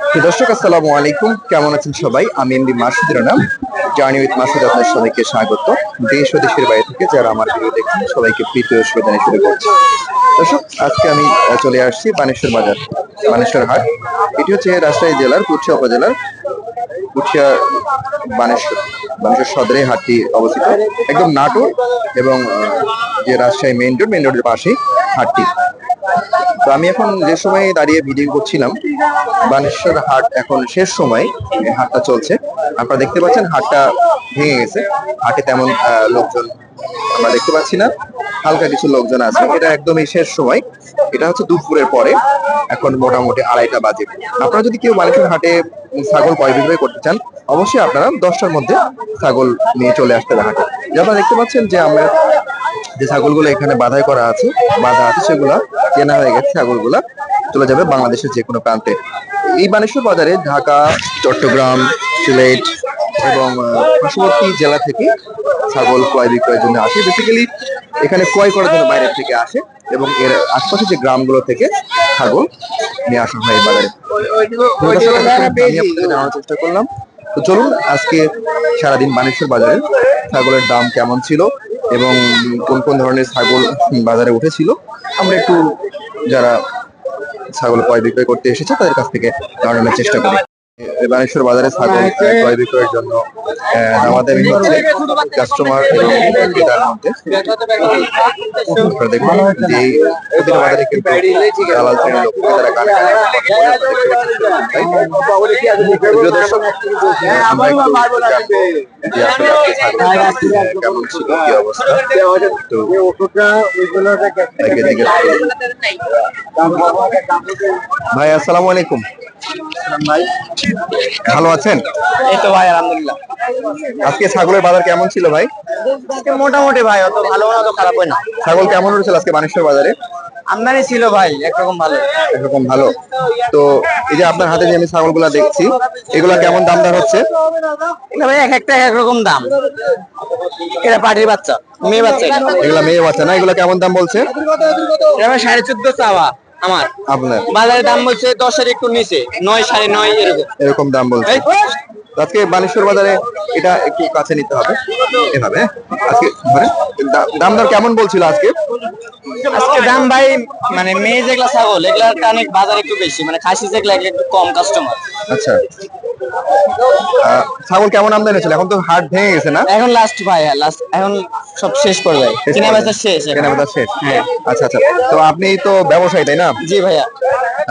দর্শক, আসসালামু আলাইকুম। কেমন আছেন সবাই? আমি MD Masud Rana journey with Masud আপনার সবাইকে স্বাগত। দেশ ও দেশের বাইরে থেকে যারা আমার ভিডিও দেখছেন, সবাইকে প্রীতি ও শুভেচ্ছা শুরু করছি। দর্শক, আজকে আমি চলে আসছি বানেশ্বর বাজার, বানেশ্বর হাট। এটি হচ্ছে রাজশাহী জেলার পুঠিয়া উপজেলার পুঠিয়া বানেশ্বর বানেশ্বর সদরে হাটটি অবস্থিত। একদম নাটোর এবং যে রাজশাহী মেইন রোড, মেইন রোডের পাশেই হাটটি। তো আমি এখন যে সময় দাঁড়িয়ে ভিডিও করছিলাম, বানেশ্বর হাট এখন শেষ সময় হাটটা চলছে। আপনারা দেখতে পাচ্ছেন হাটটা ভেঙে গেছে। হাটে তেমন লোকজন আমরা দেখতে পাচ্ছি না। হালকা কিছু লোকজন আছে। এটা একদমই শেষ সময়। এটা হচ্ছে দুপুরের পরে। এখন মোটামুটি আড়াইটা বাজে। আপনারা যদি কেউ বানেশ্বর হাটে ছাগল ক্রয় বিক্রয় করতে চান, অবশ্যই আপনারা দশটার মধ্যে ছাগল নিয়ে চলে আসতে হাটে। আপনারা দেখতে পাচ্ছেন যে আমরা যে ছাগলগুলো এখানে বাধাই করা আছে, বাধা আছে, সেগুলো কেনা হয়ে গেছে ছাগলগুলা, চলে যাবে বাংলাদেশের যে কোনো প্রান্তে। এই বানেশ্বর বাজারে ঢাকা, চট্টগ্রাম, সিলেট এবং পার্শ্ববর্তী জেলা থেকে ছাগল ক্রয় বিক্রয়ের জন্য আসে। বেসিক্যালি এখানে ক্রয় করার জন্য বাইরের থেকে আসে এবং এর আশপাশে যে গ্রামগুলো থেকে ছাগল নিয়ে আসা হয় বাজারে। জানানোর চেষ্টা করলাম। তো চলুন, আজকে সারাদিন বানেশ্বর বাজারে ছাগলের দাম কেমন ছিল? এবং কোন কোন ধরনের ছাগল বাজারে উঠেছিল, আমরা একটু যারা ছাগল ক্রয় বিক্রয় করতে এসেছে, তাদের কাছ থেকে জানানোর চেষ্টা করি। বানেশ্বর বাজারে ছাগল ক্রয় বিক্রয়ের জন্য দামাদামি হচ্ছে কাস্টমার এবং ক্রেতার মধ্যে। আপনারা দেখুন যে প্রতিটা বাজারে কিন্তু দালাল শ্রেণির লোক তারা কারখানায় তাই দর্শক আমরা একটু জানব যে আসলে আজকে ছাগলের কেমন ছিল কি অবস্থা তো ভাই আসসালামু আলাইকুম। ভাই ভালো আছেন? এই তো ভাই আলহামদুলিল্লাহ। আজকে ছাগলের বাজার কেমন ছিল ভাই? আজকে মোটামুটি ভাই অত ভালো না তো খারাপ হয় না। ছাগল কেমন উঠেছিল আজকে বানেশ্বর বাজারে? আমদানি ছিল ভাই একরকম ভালো। এরকম ভালো। তো এই যে আপনার হাতে যে আমি ছাগলগুলা দেখছি এগুলা কেমন দাম দর হচ্ছে? এটা ভাই এক একটা এক রকম দাম। এটা পাটির বাচ্চা মেয়ে বাচ্চা। এগুলা মেয়ে বাচ্চা না এগুলা কেমন দাম বলছে? সাড়ে চোদ্দ চাওয়া আমার। আপনার? বাজারে দাম বলছে দশের একটু নিচে নয় সাড়ে নয় এরকম। এরকম দাম বলছে। আজকে বানেশ্বর বাজারে এটা একটু কাছে নিতে হবে। এভাবে হ্যাঁ? আজকে ধরে দাম দর কেমন বলছিল আজকে? আজকে দাম ভাই মানে মেয়ে যেগুলা ছাগল এগুলার অনেক বাজার একটু বেশি মানে খাসি যেগুলা একটু কম কাস্টমার আচ্ছা। ছাগল কেমন আমদানি হয়েছিল? এখন তো হাট ভেঙে গেছে না? এখন লাস্ট ভাই লাস্ট এখন সব শেষ করবে কেনা বেচা শেষ কেনা বেচা শেষ। হ্যাঁ। আচ্ছা আচ্ছা। তো আপনি তো ব্যবসায়ী তাই না? জি ভাইয়া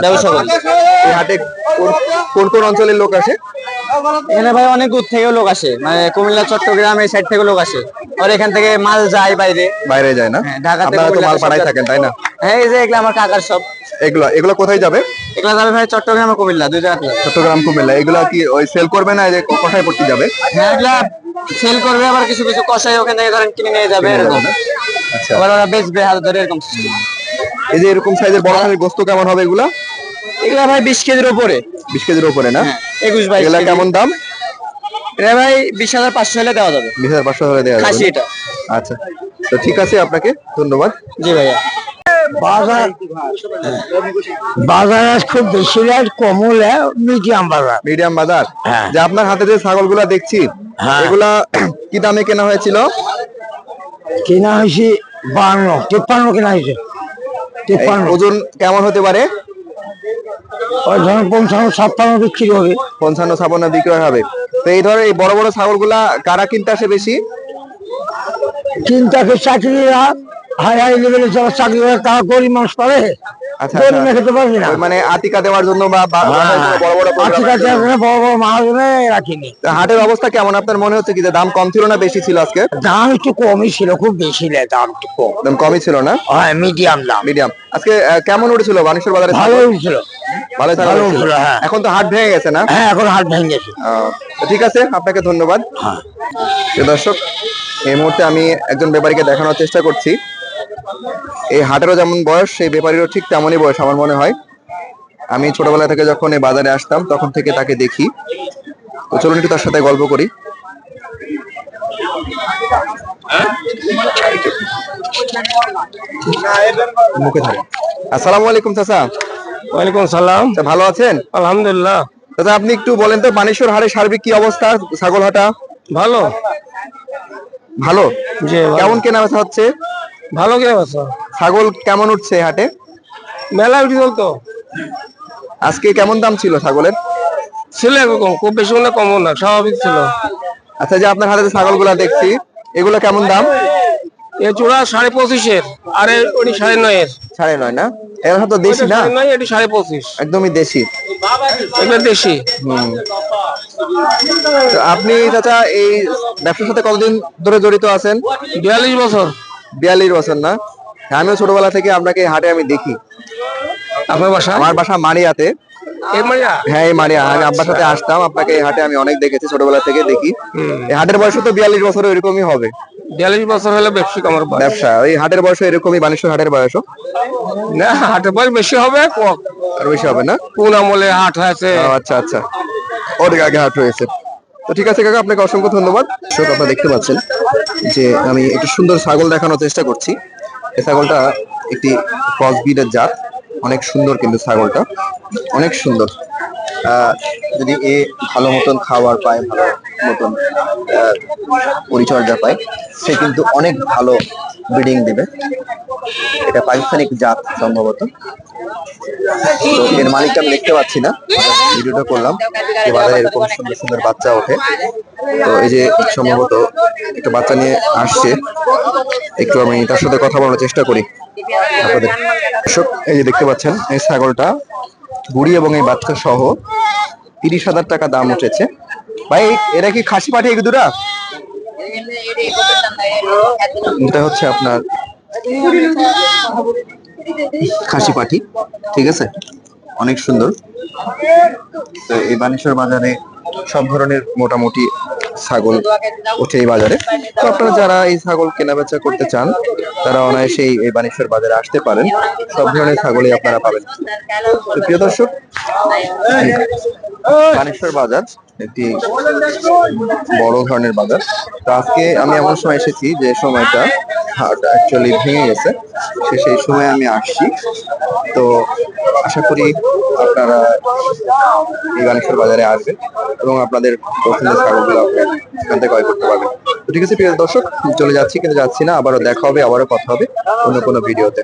ব্যবসা করি। হাটে কোন কোন অঞ্চলের লোক আসে? এখানে ভাই অনেক দূর থেকেও লোক আসে। মানে কুমিল্লা চট্টগ্রাম এই সাইড থেকে লোক আসে। আর এখান থেকে মাল যায় বাইরে। বাইরে যায় না? হ্যাঁ, ঢাকা থেকে আপনারা তো মাল পাঠাই থাকেন তাই না? হ্যাঁ এই যে এগুলো আমার কাকার সব এগুলো এগুলো কোথায় যাবে? এগুলো যাবে ভাই চট্টগ্রাম কুমিল্লা দুই জায়গাতে চট্টগ্রাম কুমিল্লা। এগুলা কি ওই সেল করবে না এই যে কোথায় পড়তে যাবে? হ্যাঁ এগুলা সেল করবে আবার কিছু কিছু কষাই ওখান থেকে ধরেন কিনে নিয়ে যাবে এরকম। আচ্ছা। আবার ওরা বেচবে হাত ধরে এরকম system। এই যে এরকম সাইজের বড় সাইজের গোস্ত কেমন হবে এগুলা? এগুলা ভাই বিশ কেজির উপরে। বিশ কেজির উপরে না? হ্যাঁ একুশ বাইশ এগুলা কেমন দাম? এটা ভাই বিশ হাজার পাঁচশো হলে দেওয়া যাবে। বিশ হাজার পাঁচশো ধরে দেওয়া খাসি যাবে এটা। আচ্ছা তো ঠিক আছে আপনাকে ধন্যবাদ। জি ভাইয়া। বাজার বাজার আজ খুব বেশি কমও মিডিয়াম বাজার। মিডিয়াম বাজার? হ্যাঁ। যে আপনার হাতে যে ছাগলগুলা দেখছি হ্যাঁ। এগুলা কি দামে কেনা হয়েছিল? কেনা হয়েছে বান্ন তিপ্পান্ন কেনা হয়েছে। ওজন কেমন হতে পারে? পঞ্চান্ন ছাপ্পান্ন বিক্রি হবে। পঞ্চান্ন ছাপান্ন বিক্রয় হবে। তো এই ধরনের এই বড় বড় ছাগলগুলা কারা কিনতে আসে বেশি? চিন্তাকে চাকরিরা হাই হাই লেভেলে যারা চাকরি করে তারা গরিব মানুষ পাবে? গরিব। খেতে পারবে না। ওই মানে আতিকা দেওয়ার জন্য বা বা- বড় বড় আশি program এর কাছে জন্য। বড় বড় মহাজনে রাখিনি। হাটের অবস্থা কেমন? আপনার মনে হচ্ছে কি যে দাম কম ছিল না বেশি ছিল আজকে? দাম একটু কমই ছিল খুব বেশি নেই দাম একটু কম। দাম কমই ছিল না? হ্যাঁ মিডিয়াম দাম। মিডিয়াম আজকে কেমন উঠেছিল? বানেশ্বর বাজারে ভালো? উঠছিল। ভালো হ্যাঁ। এখন তো হাট ভেঙে গেছে না? হ্যাঁ এখন হাট ভেঙে গেছে। ঠিক আছে আপনাকে ধন্যবাদ। হ্যাঁ। দর্শক এই মুহূর্তে আমি একজন ব্যাপারীকে দেখানোর চেষ্টা করছি। এই হাটেরও যেমন বয়স সেই ব্যাপারীরও ঠিক তেমনই বয়স আমার মনে হয়। আমি ছোটবেলা থেকে যখন এই বাজারে আসতাম তখন থেকে তাকে দেখি। তো চলুন একটু তার সাথে গল্প করি। মুখে আসসালামু আলাইকুম চাচা। ওয়ালাইকুম সালাম। তা ভালো আছেন? আলহামদুলিল্লাহ। দাদা আপনি একটু বলেন তো বানেশ্বর হাটে সার্বিক কি অবস্থা ছাগল হাটা ভালো? ভালো। কেমন কেনা বেচা হচ্ছে? ভালো কে আছো ছাগল কেমন উঠছে হাটে? মেলা উঠি চলতো। আজকে কেমন দাম ছিল ছাগলের? ছিল এরকম খুব বেশি না কমও না স্বাভাবিক ছিল। আচ্ছা যে আপনার হাতে ছাগলগুলা দেখছি এগুলো কেমন দাম? এ চূড়া সাড়ে পঁচিশের আর ওটি সাড়ে নয়ের। সাড়ে নয় না? এরা তো দেশি না? নয় এটি সাড়ে পঁচিশ। একদমই দেশি। এটা দেশি। হুম। আপনি চাচা এই ব্যবসার সাথে কতদিন ধরে জড়িত আছেন? বিয়াল্লিশ বছর। বিয়াল্লিশ বছর না? হ্যাঁ, আমিও ছোটবেলা থেকে আপনাকে হাটে আমি দেখি। আপনার বাসা? আমার বাসা মারিয়াতে হ্যাঁ এই মারিয়া আমি আব্বার সাথে আসতাম আপনাকে এই হাটে আমি অনেক দেখেছি ছোটবেলা থেকে দেখি। এই হাটের বয়স তো বিয়াল্লিশ বছর এরকমই হবে। বিয়াল্লিশ বছর হলে ব্যবসা আমার বয়স। ব্যবসা ওই হাটের বয়স এরকমই বানেশ্বর হাটের বয়সও? না হাটের বয়স বেশি হবে ক- আর বেশি হবে না? কোন আমলে হাট হয়েছে। ও, আচ্ছা আচ্ছা। অনেক আগে হাট হয়েছে। তো ঠিক আছে কাকা আপনাকে অসংখ্য ধন্যবাদ। দর্শক আপনারা দেখতে পাচ্ছেন যে আমি একটু সুন্দর ছাগল দেখানোর চেষ্টা করছি। এই ছাগলটা একটি ক্রস ব্রিডের জাত। অনেক সুন্দর কিন্তু ছাগলটা। অনেক সুন্দর। আহ, যদি এ ভালো মতন খাবার পায় ভালো মতন আহ, পরিচর্যা পায় সে কিন্তু অনেক ভালো ব্রিডিং দেবে। এটা পাকিস্তানি জাত সম্ভবত। তো এর মালিকটা আমি দেখতে পাচ্ছি না। ভিডিওটা করলাম। যে বাজারে এরকম সুন্দর সুন্দর বাচ্চা ওঠে। তো এই যে সম্ভবত একটা বাচ্চা নিয়ে আসছে। একটু আমি তার সাথে কথা বলার চেষ্টা করি। আপনাদের দর্শক, এই যে দেখতে পাচ্ছেন এই ছাগলটা বুড়ি এবং এই বাচ্চা সহ তিরিশ হাজার টাকা দাম উঠেছে। ভাই এরা কি খাসি পাঠিয়ে দুটা? এটা হচ্ছে আপনার খাসি পাঠি ঠিক আছে? অনেক সুন্দর। তো এই বানেশ্বর বাজারে সব ধরনের মোটামুটি ছাগল ওঠে এই বাজারে। তো আপনারা যারা এই ছাগল কেনা বেচা করতে চান, তারা অনায়াসেই এই বানেশ্বর বাজারে আসতে পারেন। সব ধরনের ছাগলই আপনারা পাবেন। প্রিয় দর্শক বানেশ্বর বাজার একটি বড় ধরনের বাজার। তো আজকে আমি এমন সময় এসেছি যে সময়টা অ্যাকচুয়ালি ভেঙে গেছে। সে সেই সময় আমি আসছি। তো আশা করি আপনারা এই বানেশ্বর বাজারে আসবেন এবং আপনাদের পছন্দের ছাগলগুলো আপনারা এখান থেকে ক্রয় করতে পারবেন। তো ঠিক আছে, প্রিয় দর্শক, চলে যাচ্ছি, কিন্তু যাচ্ছি না। আবারও দেখা হবে, আবারও কথা হবে অন্য কোনো ভিডিওতে।